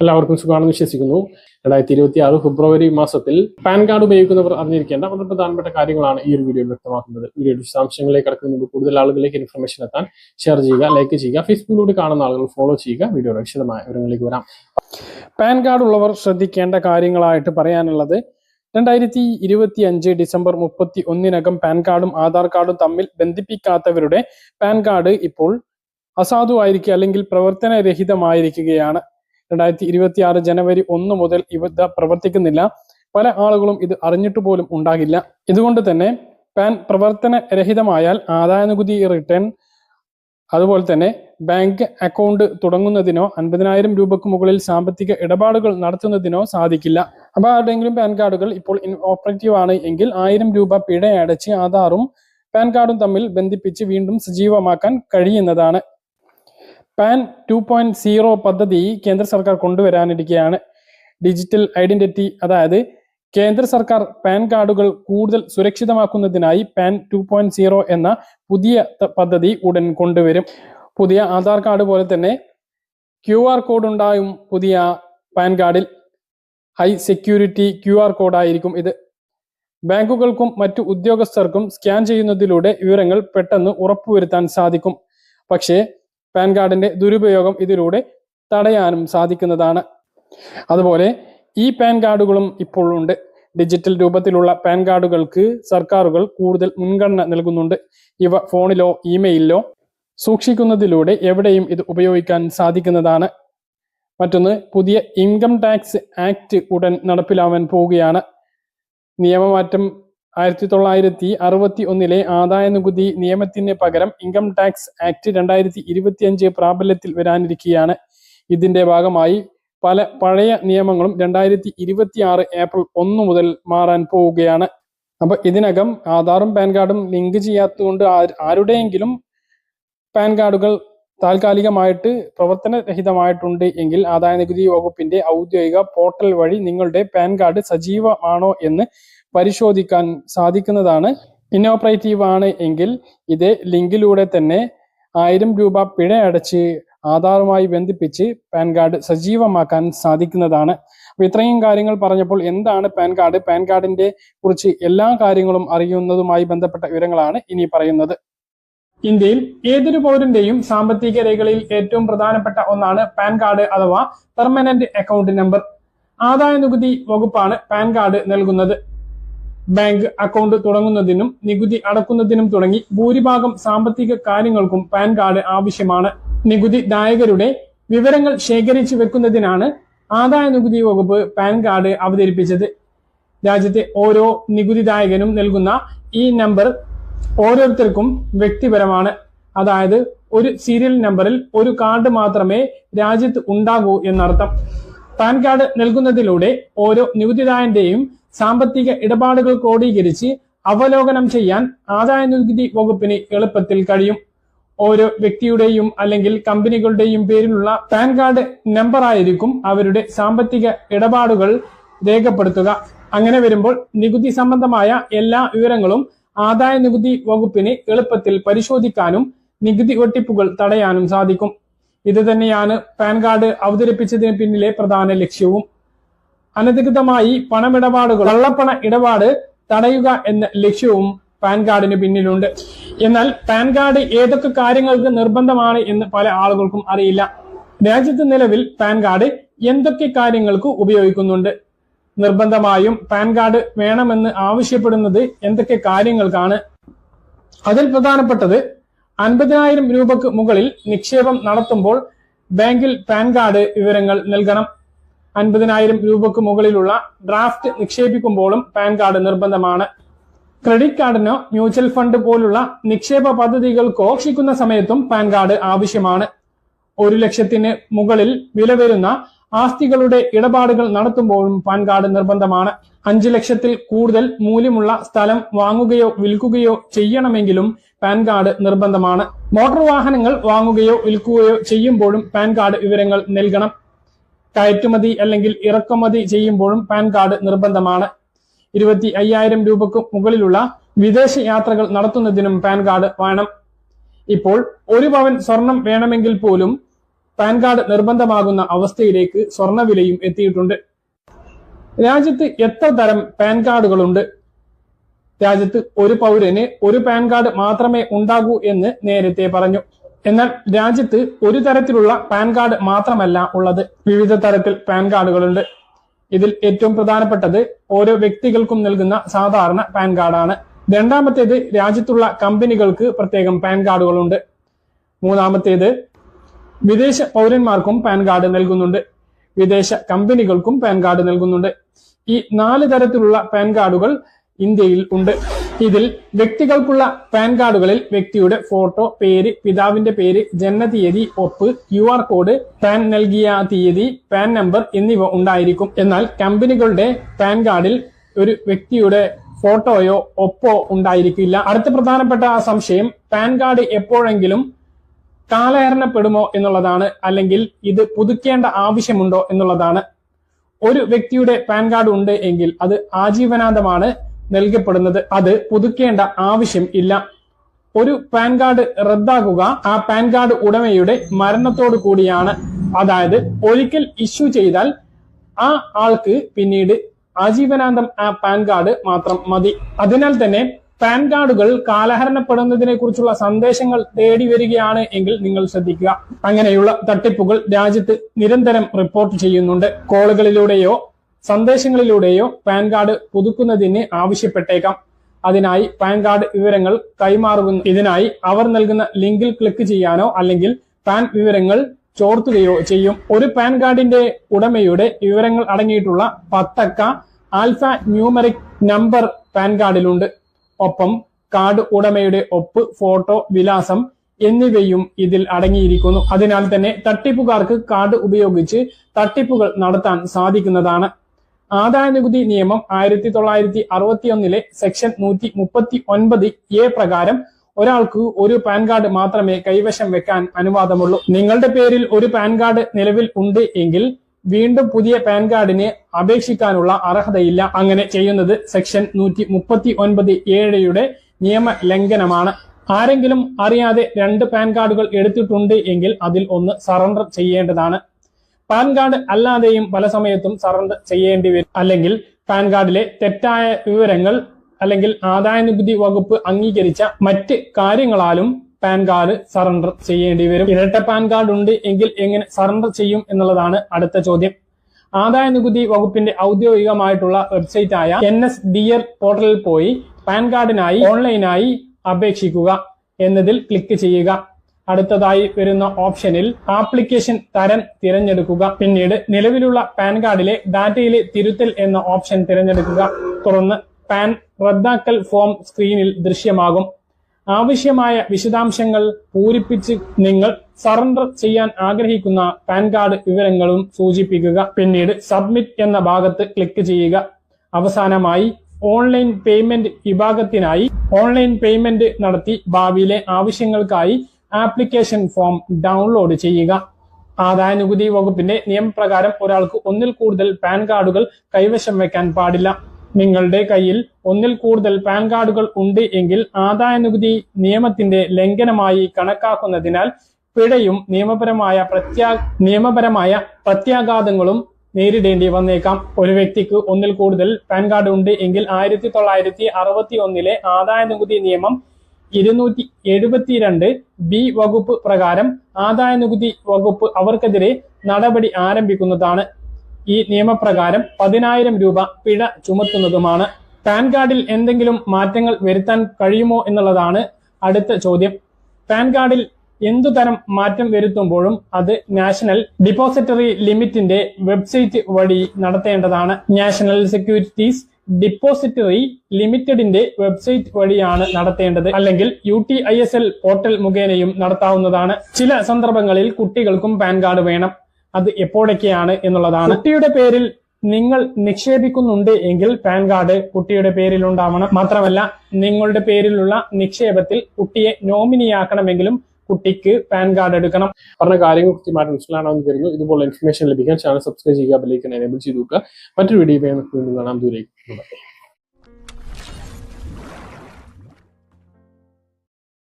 എല്ലാവർക്കും സുഖമാണെന്ന് വിശ്വസിക്കുന്നു. രണ്ടായിരത്തി ഇരുപത്തി ആറ് ഫെബ്രുവരി മാസത്തിൽ പാൻ കാർഡ് ഉപയോഗിക്കുന്നവർ അറിഞ്ഞിരിക്കേണ്ട വളരെ പ്രധാനപ്പെട്ട കാര്യങ്ങളാണ് ഈ ഒരു വീഡിയോയിൽ വ്യക്തമാക്കുന്നത്. വീഡിയോയുടെ വിശദാംശങ്ങളിലേക്ക് കടക്കുന്നതിന് മുമ്പ് കൂടുതൽ ആളുകളിലേക്ക് ഇൻഫർമേഷൻ എത്താൻ ഷെയർ ചെയ്യുക ലൈക്ക് ചെയ്യുക ഫേസ്ബുക്കിലൂടെ കാണുന്ന ആളുകൾ ഫോളോ ചെയ്യുക. വീഡിയോയുടെ വിശദമായ വിവരങ്ങളിലേക്ക് വരാം. പാൻ കാർഡ് ഉള്ളവർ ശ്രദ്ധിക്കേണ്ട കാര്യങ്ങളായിട്ട് പറയാനുള്ളത് രണ്ടായിരത്തി ഇരുപത്തി അഞ്ച് ഡിസംബർ മുപ്പത്തി ഒന്നിനകം പാൻ കാർഡും ആധാർ കാർഡും തമ്മിൽ ബന്ധിപ്പിക്കാത്തവരുടെ പാൻ കാർഡ് ഇപ്പോൾ അസാധുവായിരിക്കുക അല്ലെങ്കിൽ പ്രവർത്തനരഹിതമായിരിക്കുകയാണ് രണ്ടായിരത്തി ഇരുപത്തി ആറ് ജനുവരി ഒന്ന് മുതൽ ഇവ പ്രവർത്തിക്കുന്നില്ല. പല ആളുകളും ഇത് അറിഞ്ഞിട്ട് പോലും ഉണ്ടാകില്ല. ഇതുകൊണ്ട് തന്നെ പാൻ പ്രവർത്തനരഹിതമായാൽ ആദായ നികുതി റിട്ടേൺ അതുപോലെ തന്നെ ബാങ്ക് അക്കൗണ്ട് തുടങ്ങുന്നതിനോ അൻപതിനായിരം രൂപക്ക് മുകളിൽ സാമ്പത്തിക ഇടപാടുകൾ നടത്തുന്നതിനോ സാധിക്കില്ല. അപ്പോൾ ആരുടെയെങ്കിലും പാൻ കാർഡുകൾ ഇപ്പോൾ ഓപ്പറേറ്റീവ് ആണ് എങ്കിൽ ആയിരം രൂപ പിഴ അടച്ച് ആധാറും പാൻ കാർഡും തമ്മിൽ ബന്ധിപ്പിച്ച് വീണ്ടും സജീവമാക്കാൻ കഴിയുന്നതാണ്. പാൻ ടു പോയിന്റ് സീറോ പദ്ധതി കേന്ദ്ര സർക്കാർ കൊണ്ടുവരാനിരിക്കുകയാണ് ഡിജിറ്റൽ ഐഡന്റിറ്റി അതായത് കേന്ദ്ര സർക്കാർ പാൻ കാർഡുകൾ കൂടുതൽ സുരക്ഷിതമാക്കുന്നതിനായി പാൻ ടു പോയിന്റ് സീറോ എന്ന പുതിയ പദ്ധതി ഉടൻ കൊണ്ടുവരും. പുതിയ ആധാർ കാർഡ് പോലെ തന്നെ ക്യു ആർ കോഡ് ഉണ്ടാകും പുതിയ പാൻ കാർഡിൽ. ഹൈ സെക്യൂരിറ്റി ക്യു ആർ കോഡായിരിക്കും ഇത്. ബാങ്കുകൾക്കും മറ്റു ഉദ്യോഗസ്ഥർക്കും സ്കാൻ ചെയ്യുന്നതിലൂടെ വിവരങ്ങൾ പെട്ടെന്ന് ഉറപ്പുവരുത്താൻ സാധിക്കും. പക്ഷേ പാൻ കാർഡിന്റെ ദുരുപയോഗം ഇതിലൂടെ തടയാനും സാധിക്കുന്നതാണ്. അതുപോലെ ഈ പാൻ കാർഡുകളും ഇപ്പോൾ ഉണ്ട്. ഡിജിറ്റൽ രൂപത്തിലുള്ള പാൻ കാർഡുകൾക്ക് സർക്കാരുകൾ കൂടുതൽ മുൻഗണന നൽകുന്നുണ്ട്. ഇവ ഫോണിലോ ഇമെയിലിലോ സൂക്ഷിക്കുന്നതിലൂടെ എവിടെയും ഇത് ഉപയോഗിക്കാൻ സാധിക്കുന്നതാണ്. മറ്റൊന്ന് പുതിയ ഇൻകം ടാക്സ് ആക്ട് ഉടൻ നടപ്പിലാവാൻ പോവുകയാണ്. നിയമമാറ്റം ആയിരത്തി തൊള്ളായിരത്തി അറുപത്തി ഒന്നിലെ ആദായ നികുതി നിയമത്തിന് പകരം ഇൻകം ടാക്സ് ആക്ട് രണ്ടായിരത്തി ഇരുപത്തിയഞ്ച് പ്രാബല്യത്തിൽ വരാനിരിക്കുകയാണ് ഇതിന്റെ ഭാഗമായി പല പഴയ നിയമങ്ങളും രണ്ടായിരത്തി ഇരുപത്തി ആറ് ഏപ്രിൽ ഒന്ന് മുതൽ മാറാൻ പോവുകയാണ്. അപ്പൊ ഇതിനകം ആധാറും പാൻ കാർഡും ലിങ്ക് ചെയ്യാത്തതുകൊണ്ട് ആര്- ആരുടെയെങ്കിലും പാൻ കാർഡുകൾ താൽക്കാലികമായിട്ട് പ്രവർത്തനരഹിതമായിട്ടുണ്ട് എങ്കിൽ ആദായ നികുതി വകുപ്പിന്റെ ഔദ്യോഗിക പോർട്ടൽ വഴി നിങ്ങളുടെ പാൻ കാർഡ് സജീവമാണോ എന്ന് പരിശോധിക്കാൻ സാധിക്കുന്നതാണ്. ഇന്നോപ്പറേറ്റീവ് ആണ് എങ്കിൽ ഇത് ലിങ്കിലൂടെ തന്നെ ആയിരം രൂപ പിഴ അടച്ച് ആധാറുമായി ബന്ധിപ്പിച്ച് പാൻ കാർഡ് സജീവമാക്കാൻ സാധിക്കുന്നതാണ്. അപ്പൊ ഇത്രയും കാര്യങ്ങൾ പറഞ്ഞപ്പോൾ എന്താണ് പാൻ കാർഡ്? പാൻ കാർഡിന്റെ കുറിച്ച് എല്ലാ കാര്യങ്ങളും അറിയുന്നതുമായി ബന്ധപ്പെട്ട വിവരങ്ങളാണ് ഇനി പറയുന്നത്. ഇന്ത്യയിൽ ഏതൊരു പൗരന്റെയും സാമ്പത്തിക രേഖകളിൽ ഏറ്റവും പ്രധാനപ്പെട്ട ഒന്നാണ് പാൻ കാർഡ് അഥവാ പെർമനന്റ് അക്കൗണ്ട് നമ്പർ. ആദായ നികുതി വകുപ്പാണ് പാൻ കാർഡ് നൽകുന്നത്. ബാങ്ക് അക്കൗണ്ട് തുടങ്ങുന്നതിനും നികുതി അടക്കുന്നതിനും തുടങ്ങി ഭൂരിഭാഗം സാമ്പത്തിക കാര്യങ്ങൾക്കും പാൻ കാർഡ് ആവശ്യമാണ്. നികുതി ദായകരുടെ വിവരങ്ങൾ ശേഖരിച്ചു വെക്കുന്നതിനാണ് ആദായ നികുതി വകുപ്പ് പാൻ കാർഡ് അവതരിപ്പിച്ചത്. രാജ്യത്തെ ഓരോ നികുതിദായകനും നൽകുന്ന ഈ നമ്പർ ഓരോരുത്തർക്കും വ്യക്തിപരമാണ്. അതായത് ഒരു സീരിയൽ നമ്പറിൽ ഒരു കാർഡ് മാത്രമേ രാജ്യത്ത് ഉണ്ടാകൂ എന്നർത്ഥം. പാൻ കാർഡ് നൽകുന്നതിലൂടെ ഓരോ നികുതിദായന്റെയും സാമ്പത്തിക ഇടപാടുകൾ ക്രോഡീകരിച്ച് അവലോകനം ചെയ്യാൻ ആദായ നികുതി വകുപ്പിന് എളുപ്പത്തിൽ കഴിയും. ഓരോ വ്യക്തിയുടെയും അല്ലെങ്കിൽ കമ്പനികളുടെയും പേരിലുള്ള പാൻ കാർഡ് നമ്പർ ആയിരിക്കും അവരുടെ സാമ്പത്തിക ഇടപാടുകൾ രേഖപ്പെടുത്തുക. അങ്ങനെ വരുമ്പോൾ നികുതി സംബന്ധമായ എല്ലാ വിവരങ്ങളും ആദായ നികുതി വകുപ്പിന് എളുപ്പത്തിൽ പരിശോധിക്കാനും നികുതി വെട്ടിപ്പുകൾ തടയാനും സാധിക്കും. ഇത് തന്നെയാണ് പാൻ കാർഡ് അവതരിപ്പിച്ചതിന് പിന്നിലെ പ്രധാന ലക്ഷ്യവും. അനധികൃതമായി പണമിടപാടുകൾ കള്ളപ്പണ ഇടപാട് തടയുക എന്ന ലക്ഷ്യവും പാൻ കാർഡിന് പിന്നിലുണ്ട്. എന്നാൽ പാൻ കാർഡ് ഏതൊക്കെ കാര്യങ്ങൾക്ക് നിർബന്ധമാണ് എന്ന് പല ആളുകൾക്കും അറിയില്ല. രാജ്യത്ത് നിലവിൽ പാൻ കാർഡ് എന്തൊക്കെ കാര്യങ്ങൾക്ക് ഉപയോഗിക്കുന്നുണ്ട്? നിർബന്ധമായും പാൻ കാർഡ് വേണമെന്ന് ആവശ്യപ്പെടുന്നത് എന്തൊക്കെ കാര്യങ്ങൾക്കാണ്? അതിൽ പ്രധാനപ്പെട്ടത് അൻപതിനായിരം രൂപക്ക് മുകളിൽ നിക്ഷേപം നടത്തുമ്പോൾ ബാങ്കിൽ പാൻ കാർഡ് വിവരങ്ങൾ നൽകണം. അൻപതിനായിരം രൂപക്ക് മുകളിലുള്ള ഡ്രാഫ്റ്റ് നിക്ഷേപിക്കുമ്പോഴും പാൻ കാർഡ് നിർബന്ധമാണ്. ക്രെഡിറ്റ് കാർഡിനോ മ്യൂച്വൽ ഫണ്ട് പോലുള്ള നിക്ഷേപ പദ്ധതികൾ കോക്ഷിക്കുന്ന സമയത്തും പാൻ കാർഡ് ആവശ്യമാണ്. ഒരു ലക്ഷത്തിന് മുകളിൽ വില വരുന്ന ആസ്തികളുടെ ഇടപാടുകൾ നടത്തുമ്പോഴും പാൻ കാർഡ് നിർബന്ധമാണ്. അഞ്ചു ലക്ഷത്തിൽ കൂടുതൽ മൂല്യമുള്ള സ്ഥലം വാങ്ങുകയോ വിൽക്കുകയോ ചെയ്യണമെങ്കിലും പാൻ കാർഡ് നിർബന്ധമാണ്. മോട്ടോർ വാഹനങ്ങൾ വാങ്ങുകയോ വിൽക്കുകയോ ചെയ്യുമ്പോഴും പാൻ കാർഡ് വിവരങ്ങൾ നൽകണം. കയറ്റുമതി അല്ലെങ്കിൽ ഇറക്കുമതി ചെയ്യുമ്പോഴും പാൻ കാർഡ് നിർബന്ധമാണ്. ഇരുപത്തി അയ്യായിരം രൂപക്ക് മുകളിലുള്ള വിദേശ യാത്രകൾ നടത്തുന്നതിനും പാൻ കാർഡ് വേണം. ഇപ്പോൾ ഒരു പവൻ സ്വർണം വേണമെങ്കിൽ പോലും പാൻ കാർഡ് നിർബന്ധമാകുന്ന അവസ്ഥയിലേക്ക് സ്വർണവിലയും എത്തിയിട്ടുണ്ട്. രാജ്യത്ത് എത്ര തരം പാൻ കാർഡുകളുണ്ട്? രാജ്യത്ത് ഒരു പൗരന് ഒരു പാൻ കാർഡ് മാത്രമേ ഉണ്ടാകൂ എന്ന് നേരത്തെ പറഞ്ഞു. എന്നാൽ രാജ്യത്ത് ഒരു തരത്തിലുള്ള പാൻ കാർഡ് മാത്രമല്ല ഉള്ളത്. വിവിധ തരത്തിൽ പാൻ കാർഡുകളുണ്ട്. ഇതിൽ ഏറ്റവും പ്രധാനപ്പെട്ടത് ഓരോ വ്യക്തികൾക്കും നൽകുന്ന സാധാരണ പാൻ കാർഡാണ്. രണ്ടാമത്തേത് രാജ്യത്തുള്ള കമ്പനികൾക്ക് പ്രത്യേകം പാൻ കാർഡുകളുണ്ട്. മൂന്നാമത്തേത് വിദേശ പൗരന്മാർക്കും പാൻ കാർഡ് നൽകുന്നുണ്ട്. വിദേശ കമ്പനികൾക്കും പാൻ കാർഡ് നൽകുന്നുണ്ട്. ഈ നാല് തരത്തിലുള്ള പാൻ കാർഡുകൾ ഇന്ത്യയിൽ ഉണ്ട്. ഇതിൽ വ്യക്തികൾക്കുള്ള പാൻ കാർഡുകളിൽ വ്യക്തിയുടെ ഫോട്ടോ പേര് പിതാവിന്റെ പേര് ജനനതീയതി ഒപ്പ് ക്യു ആർ കോഡ് പാൻ നൽകിയ തീയതി പാൻ നമ്പർ എന്നിവ ഉണ്ടായിരിക്കും. എന്നാൽ കമ്പനികളുടെ പാൻ കാർഡിൽ ഒരു വ്യക്തിയുടെ ഫോട്ടോയോ ഒപ്പോ ഉണ്ടായിരിക്കില്ല. അടുത്ത പ്രധാനപ്പെട്ട സംശയം പാൻ കാർഡ് എപ്പോഴെങ്കിലും കാലഹരണപ്പെടുമോ എന്നുള്ളതാണ് അല്ലെങ്കിൽ ഇത് പുതുക്കേണ്ട ആവശ്യമുണ്ടോ എന്നുള്ളതാണ്. ഒരു വ്യക്തിയുടെ പാൻ കാർഡ് ഉണ്ട് എങ്കിൽ അത് ആജീവനാന്തമാണ്. നൽകപ്പെടുന്നത്. അത് പുതുക്കേണ്ട ആവശ്യം ഇല്ല. ഒരു പാൻ കാർഡ് റദ്ദാക്കുക ആ പാൻ കാർഡ് ഉടമയുടെ മരണത്തോടു കൂടിയാണ്. അതായത് ഒരിക്കൽ ഇഷ്യൂ ചെയ്താൽ ആ ആൾക്ക് പിന്നീട് ആജീവനാന്തം ആ പാൻ കാർഡ് മാത്രം മതി. അതിനാൽ തന്നെ പാൻ കാർഡുകൾ കാലഹരണപ്പെടുന്നതിനെ കുറിച്ചുള്ള സന്ദേശങ്ങൾ തേടി വരികയാണ് എങ്കിൽ നിങ്ങൾ ശ്രദ്ധിക്കുക. അങ്ങനെയുള്ള തട്ടിപ്പുകൾ രാജ്യത്ത് നിരന്തരം റിപ്പോർട്ട് ചെയ്യുന്നുണ്ട്. കോളുകളിലൂടെയോ സന്ദേശങ്ങളിലൂടെയോ പാൻ കാർഡ് പുതുക്കുന്നതിന് ആവശ്യപ്പെട്ടേക്കാം. അതിനായി പാൻ കാർഡ് വിവരങ്ങൾ കൈമാറുന്ന ഇതിനായി അവർ നൽകുന്ന ലിങ്കിൽ ക്ലിക്ക് ചെയ്യാനോ അല്ലെങ്കിൽ പാൻ വിവരങ്ങൾ ചോർത്തുകയോ ചെയ്യും. ഒരു പാൻ കാർഡിന്റെ ഉടമയുടെ വിവരങ്ങൾ അടങ്ങിയിട്ടുള്ള പത്തക്ക ആൽഫ ന്യൂമറിക് നമ്പർ പാൻ കാർഡിലുണ്ട്. ഒപ്പം കാർഡ് ഉടമയുടെ ഒപ്പ് ഫോട്ടോ വിലാസം എന്നിവയും ഇതിൽ അടങ്ങിയിരിക്കുന്നു. അതിനാൽ തന്നെ തട്ടിപ്പുകാർക്ക് കാർഡ് ഉപയോഗിച്ച് തട്ടിപ്പുകൾ നടത്താൻ സാധിക്കുന്നതാണ്. ആദായ നികുതി നിയമം ആയിരത്തി തൊള്ളായിരത്തി അറുപത്തിയൊന്നിലെ സെക്ഷൻ നൂറ്റി മുപ്പത്തി ഒൻപത് എ പ്രകാരം ഒരാൾക്ക് ഒരു പാൻ കാർഡ് മാത്രമേ കൈവശം വെക്കാൻ അനുവാദമുള്ളൂ. നിങ്ങളുടെ പേരിൽ ഒരു പാൻ കാർഡ് നിലവിൽ ഉണ്ട് എങ്കിൽ വീണ്ടും പുതിയ പാൻ കാർഡിന് അപേക്ഷിക്കാനുള്ള അർഹതയില്ല. അങ്ങനെ ചെയ്യുന്നത് സെക്ഷൻ നൂറ്റി മുപ്പത്തി ഒൻപത് ഏഴയുടെ നിയമ ലംഘനമാണ് ആരെങ്കിലും അറിയാതെ രണ്ട് പാൻ കാർഡുകൾ എടുത്തിട്ടുണ്ട് എങ്കിൽ അതിൽ ഒന്ന് സറണ്ടർ ചെയ്യേണ്ടതാണ്. പാൻ കാർഡ് അല്ലാതെയും പല സമയത്തും സറണ്ടർ ചെയ്യേണ്ടി വരും. അല്ലെങ്കിൽ പാൻ കാർഡിലെ തെറ്റായ വിവരങ്ങൾ അല്ലെങ്കിൽ ആദായ നികുതി വകുപ്പ് അംഗീകരിച്ച മറ്റ് കാര്യങ്ങളാലും പാൻ കാർഡ് സറണ്ടർ ചെയ്യേണ്ടി വരും. ഇരട്ട പാൻ കാർഡ് ഉണ്ട് എങ്കിൽ എങ്ങനെ സറണ്ടർ ചെയ്യും എന്നുള്ളതാണ് അടുത്ത ചോദ്യം. ആദായ നികുതി വകുപ്പിന്റെ ഔദ്യോഗികമായിട്ടുള്ള വെബ്സൈറ്റ് ആയ എൻ എസ് ഡി എർ പോർട്ടലിൽ പോയി പാൻ കാർഡിനായി ഓൺലൈനായി അപേക്ഷിക്കുക എന്നതിൽ ക്ലിക്ക് ചെയ്യുക. അടുത്തതായി വരുന്ന ഓപ്ഷനിൽ ആപ്ലിക്കേഷൻ തരം തിരഞ്ഞെടുക്കുക. പിന്നീട് നിലവിലുള്ള പാൻ കാർഡിലെ ഡാറ്റയിലെ തിരുത്തൽ എന്ന ഓപ്ഷൻ തിരഞ്ഞെടുക്കുക. തുടർന്ന് പാൻ റദ്ദാക്കൽ ഫോം സ്ക്രീനിൽ ദൃശ്യമാകും. ആവശ്യമായ വിശദാംശങ്ങൾ പൂരിപ്പിച്ച് നിങ്ങൾ സറണ്ടർ ചെയ്യാൻ ആഗ്രഹിക്കുന്ന പാൻ കാർഡ് വിവരങ്ങളും സൂചിപ്പിക്കുക. പിന്നീട് സബ്മിറ്റ് എന്ന ഭാഗത്ത് ക്ലിക്ക് ചെയ്യുക. അവസാനമായി ഓൺലൈൻ പേയ്മെന്റ് വിഭാഗത്തിനായി ഓൺലൈൻ പേയ്മെന്റ് നടത്തി ഭാവിയിലെ ആവശ്യങ്ങൾക്കായി ആപ്ലിക്കേഷൻ ഫോം ഡൗൺലോഡ് ചെയ്യുക. ആദായ നികുതി വകുപ്പിന്റെ നിയമപ്രകാരം ഒരാൾക്ക് ഒന്നിൽ കൂടുതൽ പാൻ കാർഡുകൾ കൈവശം വെക്കാൻ പാടില്ല. നിങ്ങളുടെ കയ്യിൽ ഒന്നിൽ കൂടുതൽ പാൻ കാർഡുകൾ ഉണ്ട് എങ്കിൽ ആദായ നികുതി നിയമത്തിന്റെ ലംഘനമായി കണക്കാക്കുന്നതിനാൽ പിഴയും നിയമപരമായ പ്രത്യാ നിയമപരമായ പ്രത്യാഘാതങ്ങളും നേരിടേണ്ടി വന്നേക്കാം. ഒരു വ്യക്തിക്ക് ഒന്നിൽ കൂടുതൽ പാൻ കാർഡ് ഉണ്ട് എങ്കിൽ ആയിരത്തി തൊള്ളായിരത്തി അറുപത്തി ഒന്നിലെ ആദായ നികുതി നിയമം ഇരുന്നൂറ്റി എഴുപത്തിരണ്ട് ബി വകുപ്പ് പ്രകാരം ആദായ നികുതി വകുപ്പ് അവർക്കെതിരെ നടപടി ആരംഭിക്കുന്നതാണ്. ഈ നിയമപ്രകാരം പതിനായിരം രൂപ പിഴ ചുമത്തുന്നതുമാണ്. പാൻ കാർഡിൽ എന്തെങ്കിലും മാറ്റങ്ങൾ വരുത്താൻ കഴിയുമോ എന്നുള്ളതാണ് അടുത്ത ചോദ്യം. പാൻ കാർഡിൽ എന്തുതരം മാറ്റം വരുത്തുമ്പോഴും അത് നാഷണൽ ഡിപ്പോസിറ്ററി ലിമിറ്റിന്റെ വെബ്സൈറ്റ് വഴി നടത്തേണ്ടതാണ്. നാഷണൽ സെക്യൂരിറ്റീസ് ഡിപ്പോസിറ്ററി ലിമിറ്റഡിന്റെ വെബ്സൈറ്റ് വഴിയാണ് നടത്തേണ്ടത് അല്ലെങ്കിൽ U T I S L portal മുഖേനയും നടത്താവുന്നതാണ്. ചില സന്ദർഭങ്ങളിൽ കുട്ടികൾക്കും പാൻ കാർഡ് വേണം. അത് എപ്പോഴൊക്കെയാണ് എന്നുള്ളതാണ്. കുട്ടിയുടെ പേരിൽ നിങ്ങൾ നിക്ഷേപിക്കുന്നുണ്ട് എങ്കിൽ പാൻ കാർഡ് കുട്ടിയുടെ പേരിൽ ഉണ്ടാവണം മാത്രമല്ല നിങ്ങളുടെ പേരിലുള്ള നിക്ഷേപത്തിൽ കുട്ടിയെ നോമിനിയാക്കണമെങ്കിലും കുട്ടിക്ക് പാൻ കാർഡ് എടുക്കണം. പറഞ്ഞ കാര്യങ്ങൾ കൃത്യമായിട്ട് മനസ്സിലാണെന്ന് കരുതുന്നു. ഇതുപോലെ ഇൻഫർമേഷൻ ലഭിക്കാൻ ചാനൽ സബ്സ്ക്രൈബ് ചെയ്യുക ബെല്ലൈക്കൻ എനേബിൾ ചെയ്തു നോക്കുക മറ്റൊരു വീഡിയോ കാണാം. ദൂരേക്ക്